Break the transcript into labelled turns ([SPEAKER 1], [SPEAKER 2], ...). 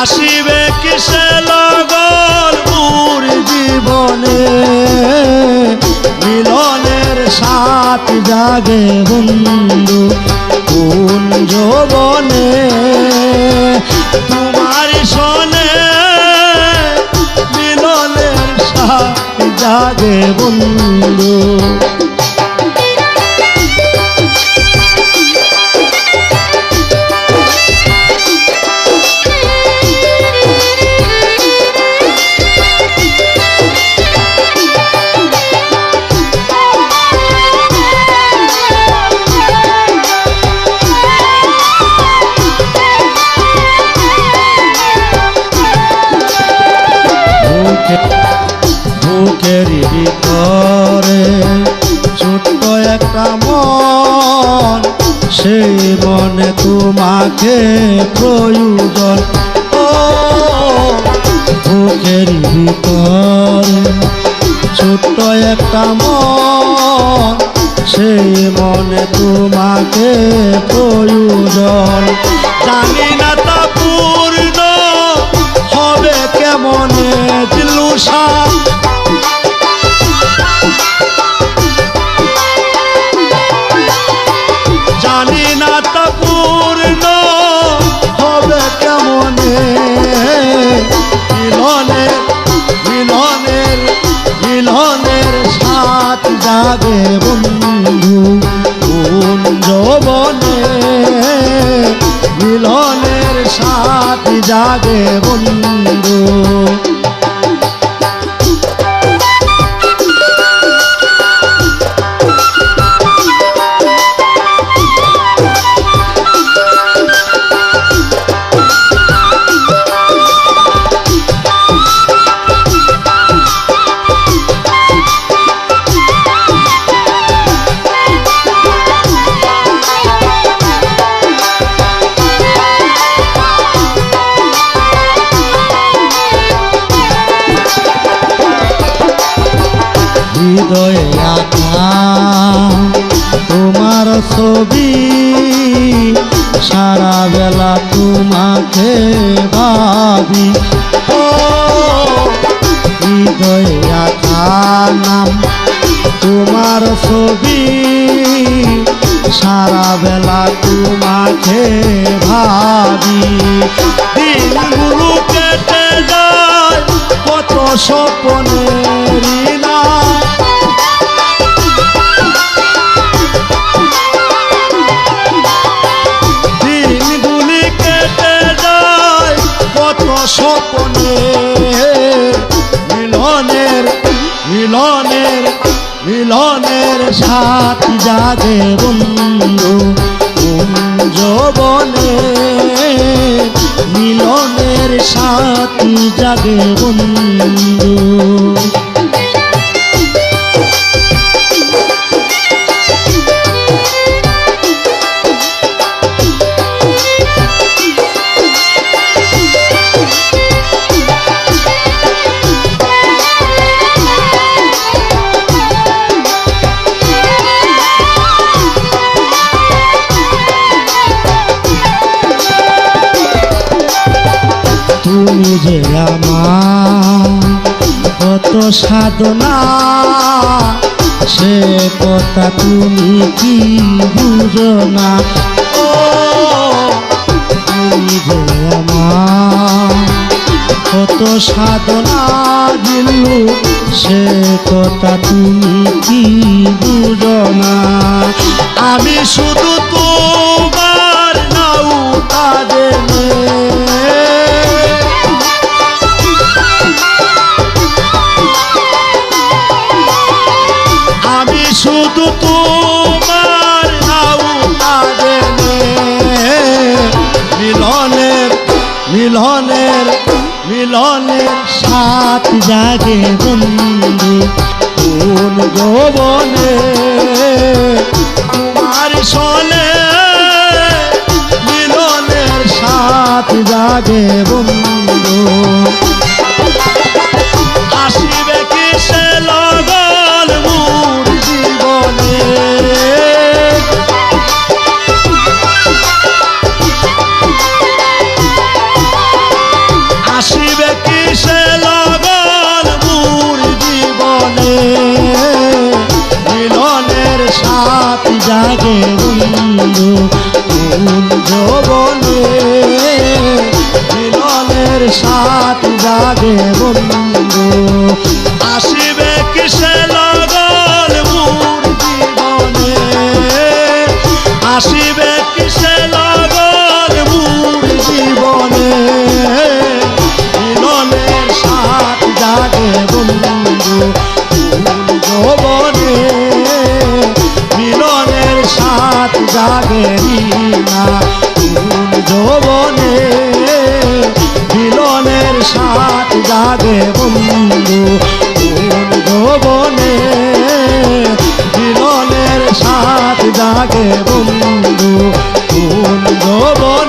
[SPEAKER 1] আসিবে কিসে লগল মোর জীবনে? মিলনের সাথ জাগে বন্ধু কোন যৌবনে? ভিতরে ছোট্ট একটা মন, সেই মনে তোমাকে প্রয়োজন। ও, বুকের ভিতরে ছোট্ট একটা মন, সেই মনে তোমাকে প্রয়োজন। জানি না তা পূর্ণ হবে কেমনে দিলুষা মিলনের মিলনের মিলনের সাথ যাবে বন্ধু কোন যৌবনে? মিলনের সাথ যাবে বন্ধু। তোমার ছবি সারা বেলা তোমাকে ভাবি। ও, হৃদয়ে নাম। তোমার ছবি সারা বেলা তোমাকে ভাবি। দিনগুলো কেটে যায়, কত স্বপ্নের স্বপ্নে মিলনের মিলনের মিলনের সাথ জাগে বন্ধু যৌবনে মিলনের সাথ বন্ধু। সাধনা, সে কথা তুমি কি বুঝো না? কত সাধনা দিলু, সে কথা তুমি কি বুঝো না? আমি শুধু তোমার মিলনের মিলনের সাত জাগে বন্ধু কোন গোবনে তোমার সনে মিলনের সাত জাগে বন্ধু সাত জাগে বন্ধু কোন যৌবনে মিলনের সাত জাগে বন্ধু। আসিবে কিসে লগন মোর জীবনে? আসিবে জাগে বন্ধু যৌবনে মিলনের সাত জাগে বন্ধু যৌবনে